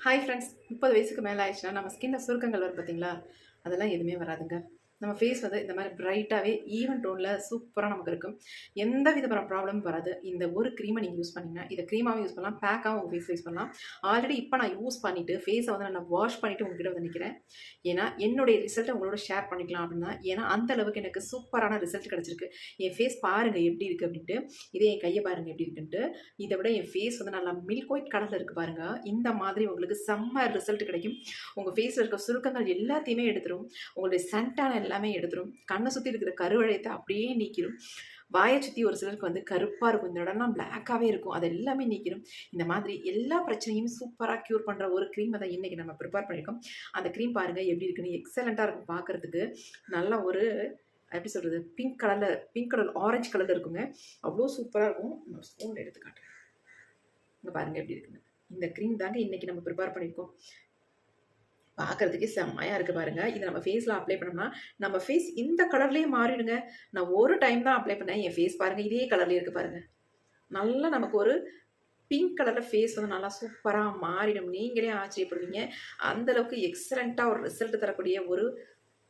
Hi friends முப்பது வயசுக்கு மேலே ஆயிடுச்சுன்னா நம்ம ஸ்கின்ல சுருக்கங்கள் வரும் பார்த்தீங்களா அதெல்லாம் எதுவுமே வராதுங்க. நம்ம ஃபேஸ் வந்து இந்த மாதிரி பிரைட்டாகவே ஈவன் டோனில் சூப்பராக நமக்கு இருக்கும். எந்த விதமான ப்ராப்ளமும் வராது. இந்த ஒரு க்ரீமை நீங்கள் யூஸ் பண்ணிங்கன்னா இதை க்ரீமாகவும் யூஸ் பண்ணலாம் பேக்காகவும் உங்கள் ஃபேஸ் யூஸ் பண்ணலாம். ஆல்ரெடி இப்போ நான் யூஸ் பண்ணிவிட்டு ஃபேஸை வந்து நான் வாஷ் பண்ணிவிட்டு உங்ககிட்ட வந்து நிற்கிறேன் ஏன்னா என்னுடைய ரிசல்ட்டை உங்களோட ஷேர் பண்ணிக்கலாம் அப்படின்னா ஏன்னா அந்த அளவுக்கு எனக்கு சூப்பரான ரிசல்ட் கிடச்சிருக்கு. என் ஃபேஸ் பாருங்கள் எப்படி இருக்குது அப்படின்ட்டு இதே என் கையை பாருங்கள் எப்படி இருக்குன்ட்டு இதை விட என் ஃபேஸ் வந்து நல்லா மில்க் ஒயிட் கலரில் இருக்குது பாருங்கள் இந்த மாதிரி உங்களுக்கு செம்ம ரிசல்ட் கிடைக்கும். உங்கள் ஃபேஸில் இருக்க சுருக்கங்கள் எல்லாத்தையுமே எடுத்துரும். உங்களுடைய சன்டான எல்லாமே எடுத்துரும். கண்ணை சுற்றி இருக்கிற கருவழையத்தை அப்படியே நீக்கிடும் வாயை சுற்றி ஒரு சிலருக்கு வந்து கருப்பாக இருக்கும். இந்த இடம்லாம் பிளாக்காகவே இருக்கும். அது எல்லாமே நீக்கிடும் இந்த மாதிரி எல்லா பிரச்சனையும் சூப்பராக க்யூர் பண்ணுற ஒரு க்ரீமை தான் இன்றைக்கி நம்ம ப்ரிப்பேர் பண்ணியிருக்கோம். அந்த க்ரீம் பாருங்கள் எப்படி இருக்குன்னு எக்ஸலண்ட்டாக இருக்கும் பார்க்குறதுக்கு. நல்ல ஒரு எப்படி சொல்கிறது பிங்க் கலரில் பிங்க் கலர் ஆரஞ்சு கலரில் இருக்குங்க. அவ்வளோ சூப்பராக இருக்கும். நான் ஸ்பூன் எடுத்து காட்டுறேன். இங்கே பாருங்கள் எப்படி இருக்குன்னு. இந்த க்ரீம் தாங்க இன்றைக்கி நம்ம ப்ரிப்பேர் பண்ணியிருக்கோம். பார்க்குறதுக்கே செம்மையாக இருக்குது பாருங்கள் இதை நம்ம ஃபேஸில் அப்ளை பண்ணோம்னா நம்ம ஃபேஸ் இந்த கலர்லேயே மாறிடுங்க. நான் ஒரு டைம் தான் அப்ளை பண்ணேன். என் ஃபேஸ் பாருங்கள் இதே கலர்லேயே இருக்குது பாருங்கள் நல்லா நமக்கு ஒரு பிங்க் கலரில் ஃபேஸ் வந்து நல்லா சூப்பராக மாறிடும். நீங்களே ஆச்சரியப்படுவீங்க. அந்தளவுக்கு எக்ஸலண்ட்டாக ஒரு ரிசல்ட் தரக்கூடிய ஒரு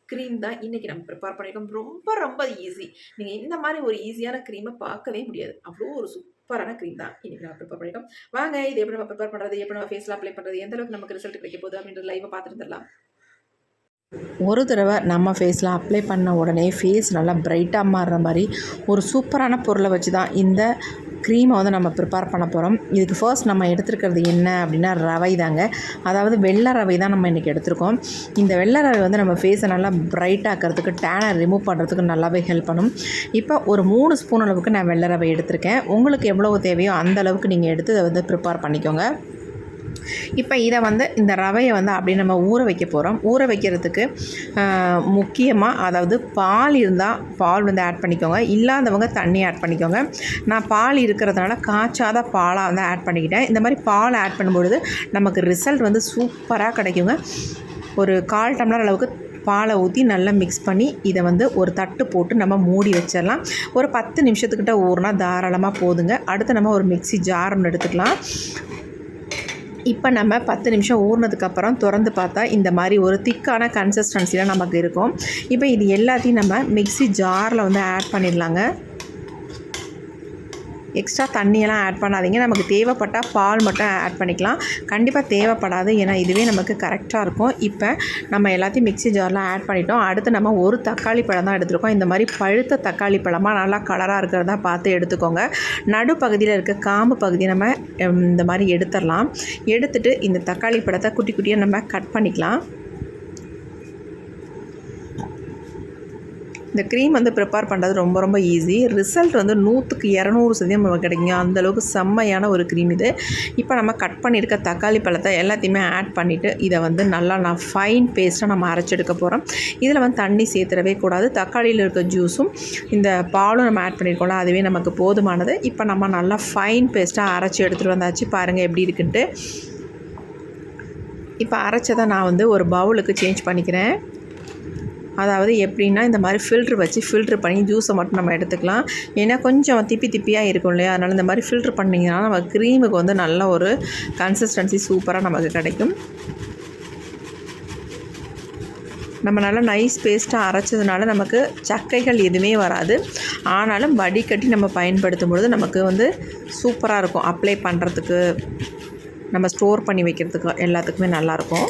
க்ரீம் தான் இன்றைக்கி நம்ம ப்ரிப்பேர் பண்ணியிருக்கோம் ரொம்ப ரொம்ப ஈஸி நீங்கள் இந்த மாதிரி ஒரு ஈஸியான க்ரீமை பார்க்கவே முடியாது. அவ்வளோ ஒரு சூப்பர் சூப்பரான க்ரீம் தான். இன்றைக்கி நம்ம ப்ரிப்பேர் பண்ணிட்டோம். வாங்க இது எப்படி நம்ம ப்ரிப்பேர் பண்ணுறது எப்படி நம்ம ஃபேஸில் அப்ளை பண்ணுறது எந்த அளவுக்கு நமக்கு ரிசல்ட் கிடைக்க போகுது அப்படின்றது லைவை பார்த்துருந்துடலாம் ஒரு தடவை நம்ம ஃபேஸில் அப்ளை பண்ண உடனே ஃபேஸ் நல்லா பிரைட்டாக மாறுற மாதிரி ஒரு சூப்பரான பொருளை வச்சு தான் இந்த க்ரீமை வந்து நம்ம ப்ரிப்பேர் பண்ண போகிறோம் இதுக்கு ஃபர்ஸ்ட் நம்ம எடுத்துருக்கிறது என்ன அப்படின்னா ரவை தாங்க. அதாவது வெள்ளை ரவை தான் நம்ம இன்றைக்கி எடுத்திருக்கோம். இந்த வெள்ளை ரவை வந்து நம்ம ஃபேஸை நல்லா பிரைட் ஆக்கிறதுக்கு டேனை ரிமூவ் பண்ணுறதுக்கு நல்லாவே ஹெல்ப் பண்ணும். இப்போ ஒரு மூணு ஸ்பூன் அளவுக்கு நான் வெள்ளை ரவை எடுத்திருக்கேன். உங்களுக்கு எவ்வளவு தேவையோ அந்த அளவுக்கு நீங்கள் எடுத்து அதை வந்து ப்ரிப்பேர் பண்ணிக்கோங்க. இப்போ இதை வந்து இந்த ரவையை வந்து அப்படியே நம்ம ஊற வைக்க போகிறோம். ஊற வைக்கிறதுக்கு முக்கியமாக அதாவது பால் இருந்தால் பால் வந்து ஆட் பண்ணிக்கோங்க. இல்லாதவங்க தண்ணி ஆட் பண்ணிக்கோங்க. நான் பால் இருக்கிறதுனால காய்ச்சாத பாலாக வந்து ஆட் பண்ணிக்கிட்டேன். இந்த மாதிரி பால் ஆட் பண்ணும்பொழுது நமக்கு ரிசல்ட் வந்து சூப்பராக கிடைக்குங்க. ஒரு கால் டம்ளர் அளவுக்கு பாலை ஊற்றி நல்லா மிக்ஸ் பண்ணி இதை வந்து ஒரு தட்டு போட்டு நம்ம மூடி வச்சிடலாம். ஒரு பத்து நிமிஷத்துக்கிட்ட ஊறினா தாராளமாக போதுங்க. அடுத்து நம்ம ஒரு மிக்ஸி ஜார் ஒன்று எடுத்துக்கலாம். இப்போ நம்ம பத்து நிமிஷம் ஊறினதுக்கப்புறம் திறந்து பார்த்தா இந்த மாதிரி ஒரு திக்கான கன்சிஸ்டன்சியில் நமக்கு இருக்கும். இப்போ இது எல்லாத்தையும் நம்ம மிக்ஸி ஜாரில் வந்து ஆட் பண்ணிடலாங்க. எக்ஸ்ட்ரா தண்ணியெல்லாம் ஆட் பண்ணாதீங்க. நமக்கு தேவைப்பட்டால் பால் மட்டும் ஆட் பண்ணிக்கலாம். கண்டிப்பாக தேவைப்படாது ஏன்னா இதுவே நமக்கு கரெக்டாக இருக்கும். இப்போ நம்ம எல்லாத்தையும் மிக்ஸி ஜாரில் ஆட் பண்ணிட்டோம். அடுத்து நம்ம ஒரு தக்காளி பழம் தான் எடுத்துருக்கோம். இந்த மாதிரி பழுத்த தக்காளி பழமாக நல்லா கலராக இருக்கிறதா பார்த்து எடுத்துக்கோங்க. நடுப்பகுதியில் இருக்க காம்பு பகுதியை நம்ம இந்த மாதிரி எடுத்துடலாம். எடுத்துகிட்டு இந்த தக்காளி பழத்தை குட்டி குட்டியாக நம்ம கட் பண்ணிக்கலாம். இந்த க்ரீம் வந்து ப்ரிப்பேர் பண்ணுறது ரொம்ப ரொம்ப ஈஸி ரிசல்ட் வந்து நூற்றுக்கு இரநூறு சதவீதம் நமக்கு கிடைக்குங்க. அந்தளவுக்கு செம்மையான ஒரு க்ரீம் இது. இப்போ நம்ம கட் பண்ணியிருக்க தக்காளி பழத்தை எல்லாத்தையுமே ஆட் பண்ணிவிட்டு இதை வந்து நல்லா நான் ஃபைன் பேஸ்ட்டாக நம்ம அரைச்செடுக்க போகிறோம் இதில் வந்து தண்ணி சேர்த்துடவே கூடாது. தக்காளியில் இருக்க ஜூஸும் இந்த பாலும் நம்ம ஆட் பண்ணியிருக்கோம்ல அதுவே நமக்கு போதுமானது. இப்போ நம்ம நல்லா ஃபைன் பேஸ்ட்டாக அரைச்சி எடுத்துகிட்டு வந்தாச்சு. பாருங்கள் எப்படி இருக்குன்ட்டு. இப்போ அரைச்சதை நான் வந்து ஒரு பவுலுக்கு சேஞ்ச் பண்ணிக்கிறேன். அதாவது எப்படின்னா இந்த மாதிரி ஃபில்ட்ரு வச்சு ஃபில்ட்ரு பண்ணி ஜூஸை மட்டும் நம்ம எடுத்துக்கலாம். ஏன்னா கொஞ்சம் திப்பி திப்பியாக இருக்கும் இல்லையா? அதனால் இந்த மாதிரி ஃபில்ட்ரு பண்ணிங்கன்னா நம்ம க்ரீமுக்கு வந்து நல்ல ஒரு கன்சிஸ்டன்சி சூப்பராக நமக்கு கிடைக்கும். நம்ம நல்லா நைஸ் பேஸ்ட்டாக அரைச்சதுனால நமக்கு சக்கைகள் எதுவுமே வராது. ஆனாலும் வடிகட்டி நம்ம பயன்படுத்தும் பொழுது நமக்கு வந்து சூப்பராக இருக்கும். அப்ளை பண்ணுறதுக்கு நம்ம ஸ்டோர் பண்ணி வைக்கிறதுக்கு எல்லாத்துக்குமே நல்லாயிருக்கும்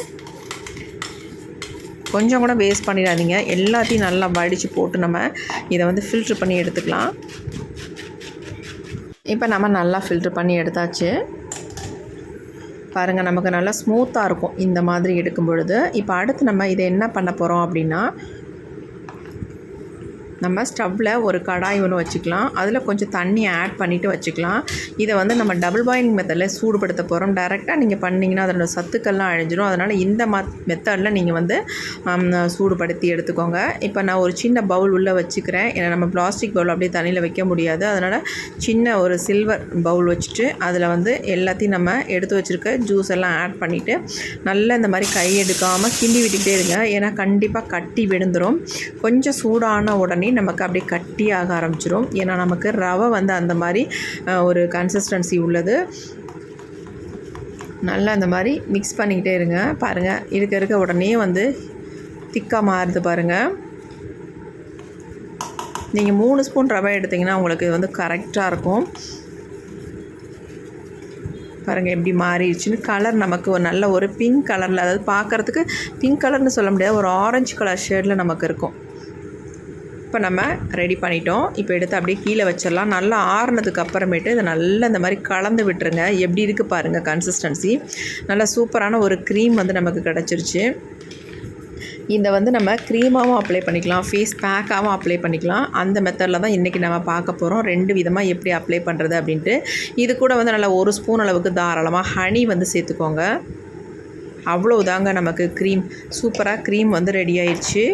கொஞ்சம் கூட வேஸ்ட் பண்ணிடாதீங்க. எல்லாத்தையும் நல்லா வடித்து போட்டு நம்ம இதை வந்து ஃபில்ட்ரு பண்ணி எடுத்துக்கலாம். இப்போ நம்ம நல்லா ஃபில்ட்ரு பண்ணி எடுத்தாச்சு. பாருங்கள் நமக்கு நல்லா ஸ்மூத்தாக இருக்கும் இந்த மாதிரி எடுக்கும் பொழுது. இப்போ அடுத்து நம்ம இதை என்ன பண்ண போகிறோம் அப்படின்னா நம்ம ஸ்டவ்வில் ஒரு கடாய் ஒன்று வச்சுக்கலாம். அதில் கொஞ்சம் தண்ணி ஆட் பண்ணிவிட்டு வச்சுக்கலாம். இதை வந்து நம்ம டபுள் பாயிலிங் மெத்தடில் சூடுபடுத்த போகிறோம் டைரெக்டாக நீங்கள் பண்ணிங்கன்னா அதனோட சத்துக்கள்லாம் அழிஞ்சிடும் அதனால் இந்த மா மெத்தடில் நீங்கள் வந்து சூடுபடுத்தி எடுத்துக்கோங்க. இப்போ நான் ஒரு சின்ன பவுல் உள்ளே வச்சுக்கிறேன். ஏன்னா நம்ம பிளாஸ்டிக் பவுல் அப்படியே தண்ணியில் வைக்க முடியாது. அதனால் சின்ன ஒரு சில்வர் பவுல் வச்சுட்டு அதில் வந்து எல்லாத்தையும் நம்ம எடுத்து வச்சுருக்க ஜூஸ் எல்லாம் ஆட் பண்ணிவிட்டு நல்லா இந்த மாதிரி கை எடுக்காமல் கிண்டி விட்டுக்கிட்டே இருங்க. ஏன்னா கண்டிப்பாக கட்டி விழுந்துடும் கொஞ்சம் சூடான உடனே நமக்கு அப்படியே கட்டியாக ஆரம்பிச்சிடும் ஏன்னா நமக்கு ரவை வந்து அந்த மாதிரி ஒரு கன்சிஸ்டன்சி உள்ளது. நல்லா அந்த மாதிரி மிக்ஸ் பண்ணிக்கிட்டே இருங்க. பாருங்கள் இருக்க இருக்க உடனே வந்து திக்காக மாறுது பாருங்கள் நீங்கள் மூணு ஸ்பூன் ரவை எடுத்திங்கன்னா உங்களுக்கு இது வந்து கரெக்டாக இருக்கும். பாருங்கள் எப்படி மாறிடுச்சுன்னு. கலர் நமக்கு ஒரு நல்ல ஒரு பிங்க் கலரில் அதாவது பார்க்குறதுக்கு பிங்க் கலர்னு சொல்ல முடியாது ஒரு ஆரஞ்சு கலர் ஷேடில் நமக்கு இருக்கும். இப்போ நம்ம ரெடி பண்ணிட்டோம். இப்போ எடுத்து அப்படியே கீழே வச்சிடலாம். நல்லா ஆறுனதுக்கு அப்புறமேட்டு இதை நல்லா இந்த மாதிரி கலந்து விட்டுருங்க. எப்படி இருக்குது பாருங்கள் கன்சிஸ்டன்சி நல்லா சூப்பரான ஒரு க்ரீம் வந்து நமக்கு கிடச்சிருச்சு. இதை வந்து நம்ம க்ரீமாகவும் அப்ளை பண்ணிக்கலாம். ஃபேஸ் பேக்காகவும் அப்ளை பண்ணிக்கலாம். அந்த மெத்தடில் தான் இன்றைக்கி நம்ம பார்க்க போகிறோம் ரெண்டு விதமாக எப்படி அப்ளை பண்ணுறது அப்படின்ட்டு. இது கூட வந்து நல்லா ஒரு ஸ்பூன் அளவுக்கு தாராளமாக ஹனி வந்து சேர்த்துக்கோங்க. அவ்வளோதாங்க நமக்கு க்ரீம் சூப்பராக க்ரீம் வந்து ரெடி ஆயிடுச்சு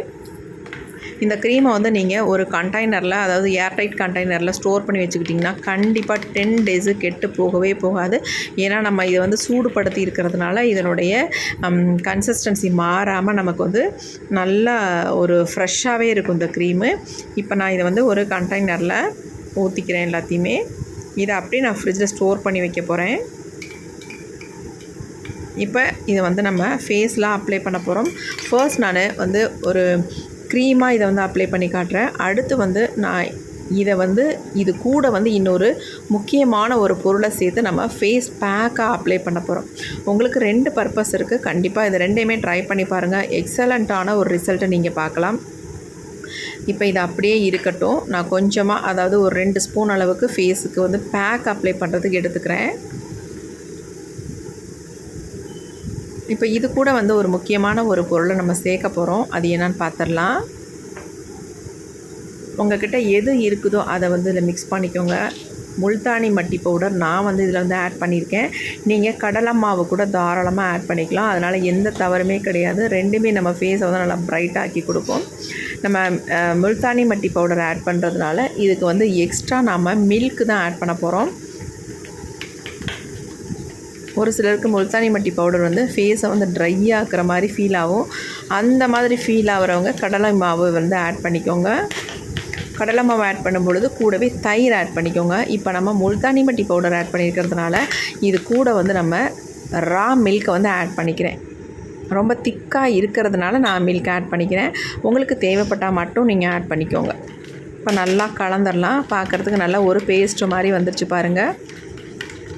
இந்த க்ரீமை வந்து நீங்கள் ஒரு கண்டெய்னரில் அதாவது ஏர்டைட் கண்டெய்னரில் ஸ்டோர் பண்ணி வச்சுக்கிட்டிங்கன்னா கண்டிப்பாக டென் டேஸு கெட்டு போகவே போகாது. ஏன்னா நம்ம இதை வந்து சூடுபடுத்தி இருக்கிறதுனால இதனுடைய கன்சிஸ்டன்சி மாறாமல் நமக்கு வந்து நல்லா ஒரு ஃப்ரெஷ்ஷாகவே இருக்கும் இந்த க்ரீமு இப்போ நான் இதை வந்து ஒரு கண்டெய்னரில் ஊற்றிக்கிறேன் எல்லாத்தையுமே. இதை அப்படியே நான் ஃப்ரிட்ஜில் ஸ்டோர் பண்ணி வைக்க போகிறேன் இப்போ இதை வந்து நம்ம ஃபேஸ்லாம் அப்ளை பண்ண போகிறோம் ஃபர்ஸ்ட் நான் வந்து ஒரு க்ரீமாக இதை வந்து அப்ளை பண்ணி காட்டுறேன். அடுத்து வந்து நான் இதை வந்து இது கூட வந்து இன்னொரு முக்கியமான ஒரு பொருளை சேர்த்து நம்ம ஃபேஸ் பேக்காக அப்ளை பண்ண போகிறோம் உங்களுக்கு ரெண்டு பர்பஸ் இருக்குது கண்டிப்பாக இது ரெண்டையுமே ட்ரை பண்ணி பாருங்கள் எக்ஸலண்ட்டான ஒரு ரிசல்ட்டை நீங்கள் பார்க்கலாம். இப்போ இது அப்படியே இருக்கட்டும். நான் கொஞ்சமாக அதாவது ஒரு ரெண்டு ஸ்பூன் அளவுக்கு ஃபேஸுக்கு வந்து பேக் அப்ளை பண்ணுறதுக்கு எடுத்துக்கிறேன். இப்போ இது கூட வந்து ஒரு முக்கியமான ஒரு பொருளை நம்ம சேர்க்க போகிறோம் அது என்னன்னு பார்த்துடலாம் உங்கள்கிட்ட எது இருக்குதோ அதை வந்து இதில் மிக்ஸ் பண்ணிக்கோங்க. முல்தானி மட்டி பவுடர் நான் வந்து இதில் வந்து ஆட் பண்ணியிருக்கேன். நீங்கள் கடலை மாவு கூட தாராளமாக ஆட் பண்ணிக்கலாம். அதனால் எந்த தவறுமே கிடையாது. ரெண்டுமே நம்ம ஃபேஸை வந்து நல்லா பிரைட் ஆக்கி கொடுக்கும் நம்ம முல்தானி மட்டி பவுடர் ஆட் பண்ணுறதுனால இதுக்கு வந்து எக்ஸ்ட்ரா நாம் மில்க் தான் ஆட் பண்ண போகிறோம் ஒரு சிலருக்கு முல்தானி மட்டி பவுடர் வந்து ஃபேஸை வந்து ட்ரை ஆக்குற மாதிரி ஃபீல் ஆகும். அந்த மாதிரி ஃபீல் ஆகிறவங்க கடலை மாவு வந்து ஆட் பண்ணிக்கோங்க. கடலை மாவு ஆட் பண்ணும்பொழுது கூடவே தயிர் ஆட் பண்ணிக்கோங்க. இப்போ நம்ம முல்தானி மட்டி பவுடர் ஆட் பண்ணியிருக்கிறதுனால இது கூட வந்து நம்ம ரா மில்கை வந்து ஆட் பண்ணிக்கிறேன். ரொம்ப திக்காக இருக்கிறதுனால நான் மில்க் ஆட் பண்ணிக்கிறேன். உங்களுக்கு தேவைப்பட்டால் மட்டும் நீங்கள் ஆட் பண்ணிக்கோங்க. இப்போ நல்லா கலந்துடலாம் பார்க்குறதுக்கு நல்லா ஒரு பேஸ்ட்டு மாதிரி வந்துருச்சு பாருங்கள்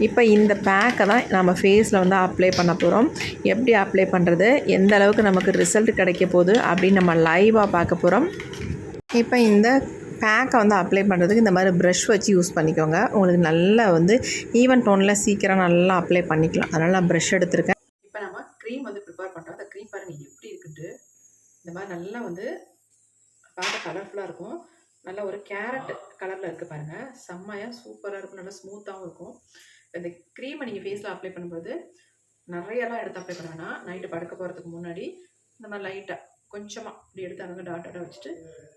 இப்போ இந்த பேக்கை தான் நம்ம ஃபேஸில் வந்து அப்ளை பண்ண போகிறோம் எப்படி அப்ளை பண்ணுறது எந்த அளவுக்கு நமக்கு ரிசல்ட் கிடைக்க போகுது? அப்படின்னு நம்ம லைவாக பார்க்க போகிறோம் இப்போ இந்த பேக்கை வந்து அப்ளை பண்ணுறதுக்கு இந்த மாதிரி ப்ரஷ் வச்சு யூஸ் பண்ணிக்கோங்க. உங்களுக்கு நல்லா வந்து ஈவன் டோனில் சீக்கிரம் நல்லா அப்ளை பண்ணிக்கலாம். அதனால் நான் ப்ரஷ் எடுத்திருக்கேன். இப்போ நம்ம க்ரீம் வந்து ப்ரிப்பேர் பண்ணுறோம் அந்த க்ரீம் பாருங்கள் எப்படி இருக்குன்ட்டு. இந்த மாதிரி நல்லா வந்து பார்க்க கலர்ஃபுல்லாக இருக்கும். நல்லா ஒரு கேரட் கலரில் இருக்குது பாருங்கள் செம்மையாக சூப்பராக இருக்கும். நல்லா ஸ்மூத்தாகவும் இருக்கும். இந்த க்ரீமை நீங்கள் ஃபேஸில் அப்ளை பண்ணும்போது நிறையெல்லாம் எடுத்து அப்ளை பண்ண வேணாம். நைட்டு படுக்க போகிறதுக்கு முன்னாடி இந்த மாதிரி லைட்டாக கொஞ்சமாக இப்படி எடுத்து அங்கே டாட்டாக வச்சுட்டு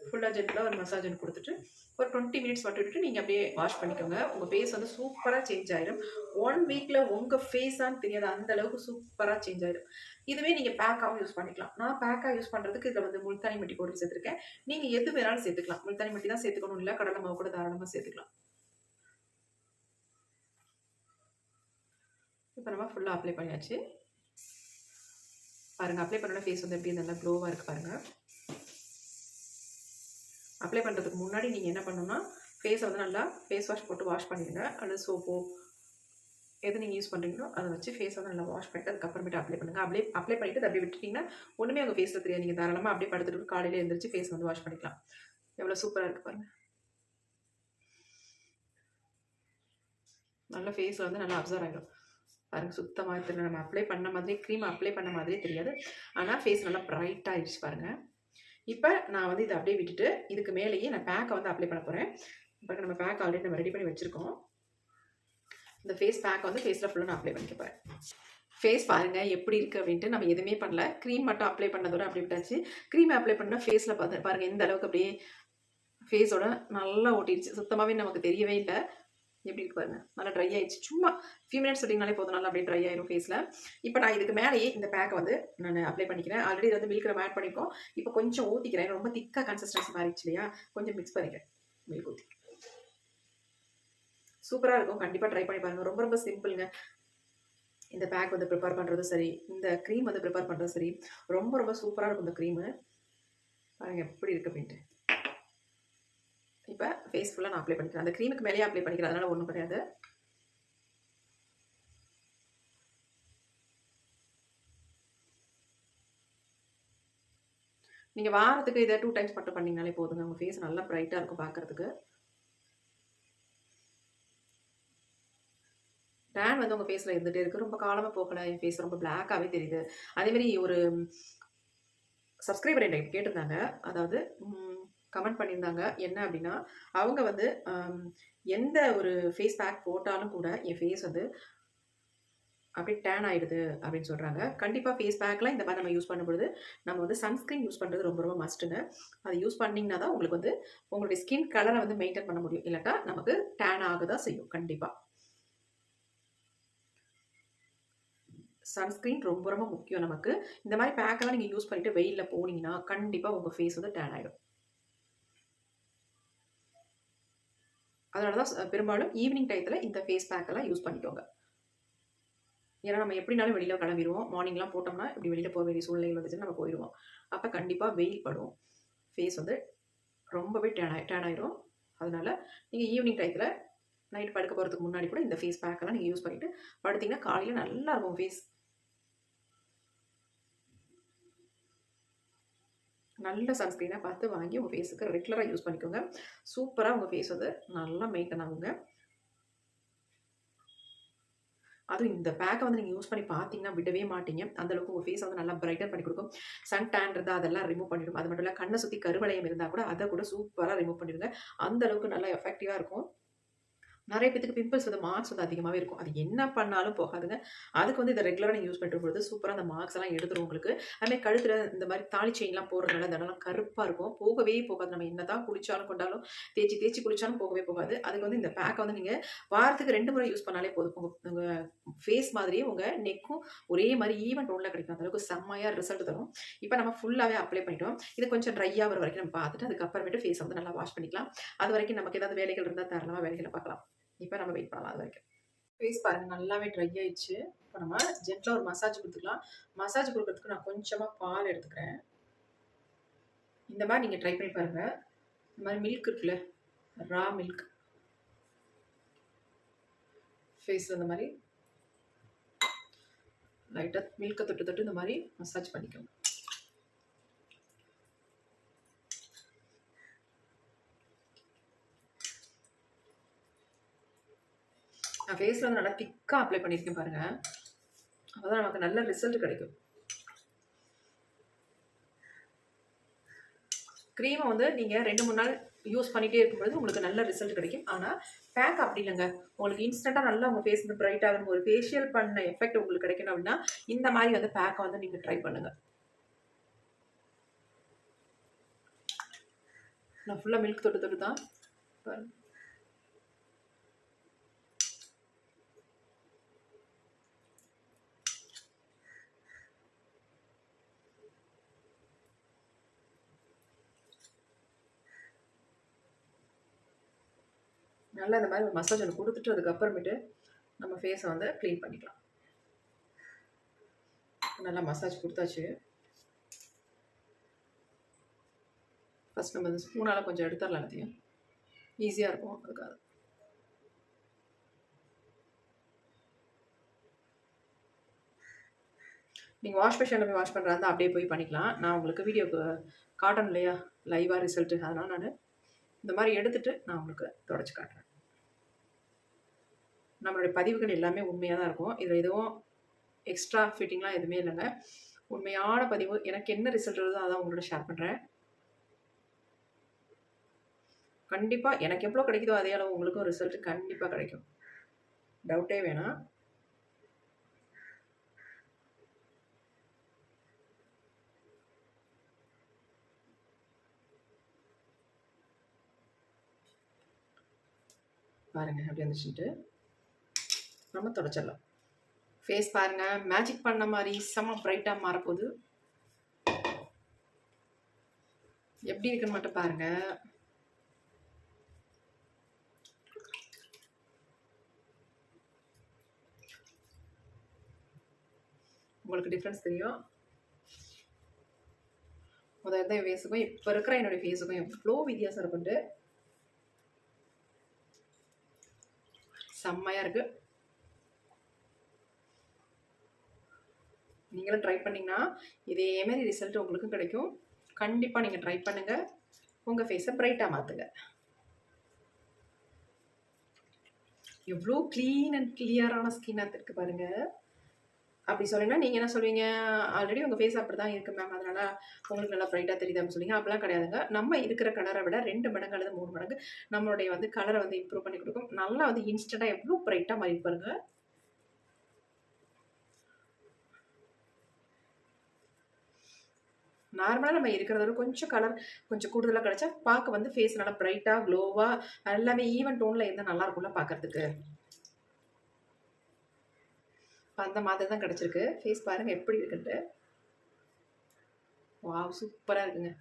ஃபுல்லாக ஜென்டிலாக ஒரு மசாஜன் கொடுத்துட்டு ஒரு டுவெண்ட்டி மினிட்ஸ் மட்டும் விட்டுட்டு நீங்கள் அப்படியே வாஷ் பண்ணிக்கோங்க. உங்கள் ஃபேஸ் வந்து சூப்பராக சேஞ்ச் ஆயிடும். ஒன் வீக்கில் உங்கள் ஃபேஸான்னு தெரியாது அந்த அளவுக்கு சூப்பராக சேஞ்ச் ஆயிடும். இதுவே நீங்கள் பேக்காகவும் யூஸ் பண்ணிக்கலாம். நான் பேக்காக யூஸ் பண்ணுறதுக்கு இதில் வந்து முல்தானி மட்டி போட்டு சேர்த்துருக்கேன். நீங்கள் எது வேணாலும் சேர்த்துக்கலாம். முல்தானி மட்டி தான் சேர்த்துக்கணும் இல்லை கடலை மாவு கூட தாராளமாக சேர்த்துக்கலாம். இப்போ நம்ம ஃபுல்லாக அப்ளை பண்ணியாச்சு. பாருங்கள் அப்ளை பண்ணோட ஃபேஸ் வந்து எப்படி நல்லா க்ளோவாக இருக்குது பாருங்கள் அப்ளை பண்ணுறதுக்கு முன்னாடி நீங்கள் என்ன பண்ணணும்னா ஃபேஸை வந்து நல்லா ஃபேஸ் வாஷ் போட்டு வாஷ் பண்ணிடுங்க. அல்லது சோப்போ எது நீங்கள் யூஸ் பண்ணுறீங்களோ அதை வச்சு ஃபேஸ் வந்து நல்லா வாஷ் பண்ணிட்டு அதுக்கப்புறமேட்டு அப்ளை பண்ணுங்கள் அப்ளை அப்ளை பண்ணிட்டு அதை அப்படியே விட்டுட்டிங்கன்னா ஒன்றுமே உங்கள் ஃபேஸில் தெரியாது. நீங்கள் தாராளமாக அப்படியே படுத்துட்டு காலையில் எழுந்திரிச்சு ஃபேஸ் வந்து வாஷ் பண்ணிக்கலாம். எவ்வளோ சூப்பராக இருக்குது பாருங்கள் நல்ல ஃபேஸில் வந்து நல்லா அப்சர்வ் ஆகிடும் பாருங்கள் சுத்தமாக தெரியல நம்ம அப்ளை பண்ண மாதிரி க்ரீம் அப்ளை பண்ண மாதிரியே தெரியாது. ஆனால் ஃபேஸ் நல்லா ப்ரைட்டாக ஆயிடுச்சு பாருங்கள் இப்போ நான் வந்து இதை அப்படியே விட்டுட்டு இதுக்கு மேலேயே நான் பேக்கை வந்து அப்ளை பண்ண போகிறேன் இப்போ நம்ம பேக் ஆல்ரெடி நம்ம ரெடி பண்ணி வச்சுருக்கோம். இந்த ஃபேஸ் பேக்கை வந்து ஃபேஸில் ஃபுல்லாக நான் அப்ளை பண்ணிக்க போகிறேன் ஃபேஸ் பாருங்கள் எப்படி இருக்குது அப்படின்ட்டு நம்ம எதுவுமே பண்ணல. க்ரீம் மட்டும் அப்ளை பண்ணதோட அப்படி விட்டாச்சு. க்ரீம் அப்ளை பண்ணால் ஃபேஸில் பார்த்து பாருங்கள் எந்த அளவுக்கு அப்படியே ஃபேஸோட நல்லா ஓட்டிடுச்சு சுத்தமாகவே நமக்கு தெரியவே இல்லை. எப்படி இருக்கு பாருங்க. நல்லா ட்ரை ஆயிடுச்சு. சும்மா ஃபியூ மினிட்ஸ் விட்டிங்கனாலே போதும். நல்லா அப்படியே ட்ரை ஆயிரும் ஃபேஸில் இப்போ நான் இதுக்கு மேலேயே இந்த பேக்கை வந்து நான் அப்ளை பண்ணிக்கிறேன். ஆல்ரெடி இது வந்து மில்க் நம்ம ஆட் பண்ணியிருக்கோம் இப்போ கொஞ்சம் ஊற்றிக்கிறேன் ரொம்ப திக்காக கன்சிஸ்டன்சி மாறிடுச்சு இல்லையா? கொஞ்சம் மிக்ஸ் பண்ணிக்கிறேன். மில்க் ஊற்றி சூப்பராக இருக்கும். கண்டிப்பாக ட்ரை பண்ணி பாருங்கள் ரொம்ப ரொம்ப சிம்பிளுங்க இந்த பேக் வந்து ப்ரிப்பேர் பண்ணுறதும் சரி இந்த க்ரீம் வந்து ப்ரிப்பேர் பண்ணுறதும் சரி ரொம்ப ரொம்ப சூப்பராக இருக்கும் இந்த க்ரீமு பாருங்கள் எப்படி இருக்குது அப்படின்ட்டு. இப்போ ஃபேஸ் ஃபுல்லாக நான் அப்ளை பண்ணிக்கிறேன். அந்த க்ரீமுக்கு மேலேயே அப்ளை பண்ணிக்கிறேன். அதனால் ஒன்றும் கிடையாது. நீங்கள் வாரத்துக்கு இதை டூ டைம்ஸ் மட்டும் பண்ணிங்கனாலே போதுங்க. உங்கள் ஃபேஸ் நல்லா ப்ரைட்டாக இருக்கும் பார்க்குறதுக்கு. டேன் வந்து உங்கள் ஃபேஸில் இருந்துகிட்டே இருக்குது ரொம்ப காலமாக போகலை. என் ஃபேஸ் ரொம்ப பிளாக்காகவே தெரியுது. அதேமாரி ஒரு சப்ஸ்கிரைபர் என்கிட்ட கேட்டிருந்தாங்க. அதாவது கமெண்ட் பண்ணியிருந்தாங்க. என்ன அப்படின்னா அவங்க வந்து எந்த ஒரு ஃபேஸ் பேக் போட்டாலும் கூட என் ஃபேஸ் வந்து அப்படியே டேன் ஆகிடுது அப்படின்னு சொல்கிறாங்க கண்டிப்பாக ஃபேஸ் பேக்லாம் இந்த மாதிரி நம்ம யூஸ் பண்ணும்பொழுது நம்ம வந்து சன்ஸ்க்ரீன் யூஸ் பண்ணுறது ரொம்ப ரொம்ப மஸ்ட்டுங்க அதை யூஸ் பண்ணிங்கன்னா தான் உங்களுக்கு வந்து உங்களுடைய ஸ்கின் கலரை வந்து மெயின்டைன் பண்ண முடியும். இல்லாட்டா நமக்கு டேன் ஆக தான் செய்யும். கண்டிப்பாக சன்ஸ்க்ரீன் ரொம்ப ரொம்ப முக்கியம் நமக்கு. இந்த மாதிரி பேக்கெல்லாம் நீங்கள் யூஸ் பண்ணிவிட்டு வெயிலில் போனீங்கன்னா கண்டிப்பாக உங்கள் ஃபேஸ் வந்து டேன் ஆகிடும் அதனால தான் பெரும்பாலும் ஈவினிங் டயத்தில் இந்த ஃபேஸ் பேக்கெல்லாம் யூஸ் பண்ணிக்கோங்க. ஏன்னா நம்ம எப்படினாலும் வெளியில் கிளம்பிடுவோம். மார்னிங்லாம் போட்டோம்னா இப்படி வெளியில் போக வேண்டிய சூழ்நிலை வந்துச்சுன்னா நம்ம போயிடுவோம். அப்போ கண்டிப்பாக வெயில் படும். ஃபேஸ் வந்து ரொம்பவே டேன் ஆகி டேன் ஆயிரும். அதனால நீங்கள் ஈவினிங் டயத்தில் நைட் படுக்க போகிறதுக்கு முன்னாடி கூட இந்த ஃபேஸ் பேக்கெல்லாம் நீங்கள் யூஸ் பண்ணிவிட்டு படுத்திங்கன்னா காலையில் நல்லா இருக்கும் ஃபேஸ் நல்ல சன்ஸ்க்ரீனாக பார்த்து வாங்கி உங்கள் ஃபேஸுக்கு ரெகுலராக யூஸ் பண்ணிக்கோங்க. சூப்பராக உங்கள் ஃபேஸ் வந்து நல்லா மெயின்டைன் ஆகுங்க. அதுவும் இந்த பேக்கை வந்து நீங்கள் யூஸ் பண்ணி பார்த்தீங்கன்னா விடவே மாட்டீங்க. அந்த அளவுக்கு உங்கள் ஃபேஸ் வந்து நல்லா பிரைட்டன் பண்ணி கொடுக்கும். சன் டேன் இருந்தால் அதெல்லாம் ரிமூவ் பண்ணிடும். அது மட்டும் இல்லை கண்ணை சுற்றி கருவளையம் இருந்தால் கூட அதை கூட சூப்பராக ரிமூவ் பண்ணிடுங்க. அந்த அளவுக்கு நல்லா எஃபெக்டிவாக இருக்கும். நிறைய பேத்துக்கு பிம்பிள்ஸ் வந்து மார்க்ஸ் வந்து அதிகமாகவே இருக்கும். அது என்ன பண்ணாலும் போகாதுங்க. அதுக்கு வந்து இதை ரெகுலராக நீங்கள் யூஸ் பண்ணுற பொழுது சூப்பராக அந்த மார்க்ஸ் எல்லாம் எடுத்துரும் உங்களுக்கு. அதுமாதிரி கழுத்தில் இந்த மாதிரி தாலி செயின்லாம் போடுறதுனால அந்த இடம்லாம் கருப்பாக இருக்கும். போகவே போகாது. நம்ம என்ன தான் குளிச்சாலும் கொண்டாலும் தேய்ச்சி தேய்ச்சி குளிச்சாலும் போகவே போகாது. அதுக்கு வந்து இந்த பேக்கை வந்து நீங்கள் வாரத்துக்கு ரெண்டு முறை யூஸ் பண்ணாலே போதும். உங்கள் உங்கள் ஃபேஸ் மாதிரியே உங்கள் நெக்கும் ஒரே மாதிரி ஈவன் டோனில் கிடைக்கும். அந்தளவுக்கு செம்மையாக ரிசல்ட் தரும். இப்போ நம்ம ஃபுல்லாகவே அப்ளை பண்ணிட்டோம். இது கொஞ்சம் ட்ரையாக வர வரைக்கும் நம்ம பார்த்துட்டு அதுக்கப்புறமேட்டு ஃபேஸ் வந்து நல்லா வாஷ் பண்ணிக்கலாம். அது வரைக்கும் நமக்கு ஏதாவது வேலைகள் இருந்தால் தாராளமாக வேலைகளை பார்க்கலாம். இப்போ நம்ம வெயிட் பண்ணலாம் அது வரைக்கும் ஃபேஸ் பாருங்க நல்லாவே ட்ரை ஆயிடுச்சு. இப்போ நம்ம ஜென்டில் ஒரு மசாஜ் கொடுத்துக்கலாம். மசாஜ் கொடுக்கறதுக்கு நான் கொஞ்சமாக பால் எடுத்துக்கிறேன். இந்த மாதிரி நீங்கள் ட்ரை பண்ணி பாருங்கள் இந்த மாதிரி மில்க் இருக்குல்ல ரா மில்க் ஃபேஸில் இந்த மாதிரி. லைட்டாக மில்கை தொட்டு தொட்டு இந்த மாதிரி மசாஜ் பண்ணிக்கோங்க. நான் ஃபேஸில் வந்து நல்லா திக்காக அப்ளை பண்ணியிருக்கேன் பாருங்கள் அப்போ நமக்கு நல்ல ரிசல்ட் கிடைக்கும். க்ரீமை வந்து நீங்கள் ரெண்டு மூணு நாள் யூஸ் பண்ணிகிட்டே இருக்கும்பொழுது உங்களுக்கு நல்ல ரிசல்ட் கிடைக்கும். ஆனால் பேக் அப்படி இல்லைங்க. உங்களுக்கு இன்ஸ்டண்ட்டாக நல்லா உங்கள் ஃபேஸ் வந்து பிரைட் ஆகணும். ஒரு ஃபேஷியல் பண்ண எஃபெக்ட் உங்களுக்கு கிடைக்கணும் அப்படின்னா இந்த மாதிரி வந்து பேக்கை வந்து நீங்கள் ட்ரை பண்ணுங்கள் நான் ஃபுல்லாக மில்க் தொட்டு தொட்டு தான் பாருங்கள் நல்லா இந்த மாதிரி ஒரு மசாஜ் ஒன்று கொடுத்துட்டு அதுக்கப்புறமேட்டு நம்ம ஃபேஸை வந்து க்ளீன் பண்ணிக்கலாம். நல்லா மசாஜ் கொடுத்தாச்சு. ஃபஸ்ட் நம்ம இந்த ஸ்பூனால் கொஞ்சம் எடுத்துடலாம் எல்லாத்தையும். ஈஸியாக இருக்கும் அதுக்காக. நீங்கள் வாஷ் மிஷினில் போய் வாஷ் பண்ணுறதா அப்படியே போய் பண்ணிக்கலாம். நான் உங்களுக்கு வீடியோக்கு காட்டணும் இல்லையா? லைவாக ரிசல்ட்டு அதனால் நான் இந்த மாதிரி எடுத்துகிட்டு நான் உங்களுக்கு தொடச்சி காட்டுறேன். நம்மளுடைய பதிவுகள் எல்லாமே உண்மையாக தான் இருக்கும். இதில் எதுவும் எக்ஸ்ட்ரா ஃபிட்டிங்லாம் எதுவுமே இல்லைங்க. உண்மையான பதிவு எனக்கு என்ன ரிசல்ட் வருதோ அதான் உங்களோட ஷேர் பண்ணுறேன் கண்டிப்பாக எனக்கு எவ்வளோ கிடைக்குதோ அதே அளவு உங்களுக்கும் ரிசல்ட் கண்டிப்பாக கிடைக்கும். டவுட்டே வேணாம். பாருங்கள் அப்படி வந்துச்சுட்டு நம்ம தொடச்சிடலாம். ஃபேஸ் பாருங்க. மேஜிக் பண்ண மாதிரி செம்ம ப்ரைட்டாக மாறப்போகுது. எப்படி இருக்குன்னு மட்டும் பாருங்க. உங்களுக்கு டிஃப்ரென்ஸ் தெரியும். முதல்ல இருந்த ஃபேஸுக்கும் இப்போ இருக்கிற என்னுடைய ஃபேஸுக்கும் எவ்வளோ வித்தியாசம் இருக்குண்டு. செம்மையாக இருக்குது நீங்களும் ட்ரை பண்ணிங்கன்னா இதே ரிசல்ட் உங்களுக்கும் கிடைக்கும். கண்டிப்பாக நீங்கள் ட்ரை பண்ணுங்கள் உங்கள் ஃபேஸை ப்ரைட்டாக மாற்றுங்க எவ்வளோ க்ளீன் அண்ட் கிளியரான ஸ்கின்னாக இருக்கு பாருங்க. அப்படி சொன்னீங்கன்னா நீங்கள் என்ன சொல்வீங்க? ஆல்ரெடி உங்கள் ஃபேஸ் அப்படி தான் இருக்குது மேம் அதனால் உங்களுக்கு நல்லா ப்ரைட்டாக தெரியுது அப்படின்னு சொல்லிங்க. அப்படிலாம் கிடையாதுங்க. நம்ம இருக்கிற கலரை விட ரெண்டு மடங்கு அல்லது மூணு மடங்கு நம்மளுடைய வந்து கலரை வந்து இம்ப்ரூவ் பண்ணி கொடுக்கும். நல்லா வந்து இன்ஸ்டண்ட்டாக எவ்வளோ ப்ரைட்டாக மாறி பாருங்கள் நார்மலாக நம்ம இருக்கிறத விட கொஞ்சம் கலர் கொஞ்சம் கூடுதலாக கிடச்சா பார்க்க வந்து ஃபேஸ் நல்லா ப்ரைட்டாக க்ளோவாக எல்லாமே ஈவன் டோனில் இருந்தால் நல்லா இருக்கும்ல பார்க்கறதுக்கு. இப்போ அந்த மாதிரி தான் கிடச்சிருக்கு. ஃபேஸ் பாருங்கள் எப்படி இருக்குன்ட்டு. வா சூப்பராக இருக்குங்க.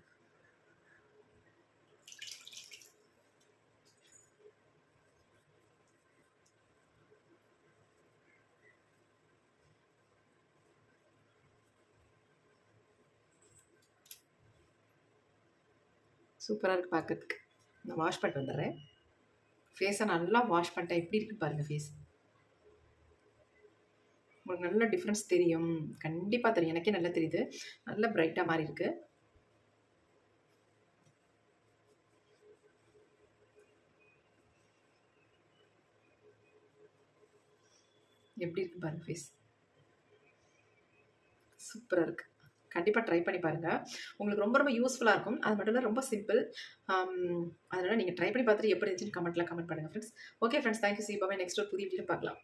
சூப்பராக இருக்குது பார்க்கறதுக்கு நான் வாஷ் பண்ணிட்டு வந்துடுறேன். ஃபேஸை நல்லா வாஷ் பண்ணிட்டேன் எப்படி இருக்கு பாருங்கள் ஃபேஸ் உங்களுக்கு நல்ல டிஃப்ரென்ஸ் தெரியும். கண்டிப்பாக தெரியும். எனக்கே நல்லா தெரியுது. நல்ல பிரைட்டாக மாறி இருக்கு. எப்படி இருக்கு பாருங்க ஃபேஸ் சூப்பராக இருக்குது கண்டிப்பாக ட்ரை பண்ணி பாருங்கள் உங்களுக்கு ரொம்ப ரொம்ப யூஸ்ஃபுல்லாக இருக்கும். அது மட்டும் இல்லை ரொம்ப சிம்பிள் அதனால் நீங்கள் ட்ரை பண்ணி பார்த்துட்டு எப்படி இருந்துச்சுன்னு கமெண்ட்டில் கமெண்ட் பண்ணுங்கள் friends okay friends thank you see next ஒரு புதிய வீடியோ பார்க்கலாம்.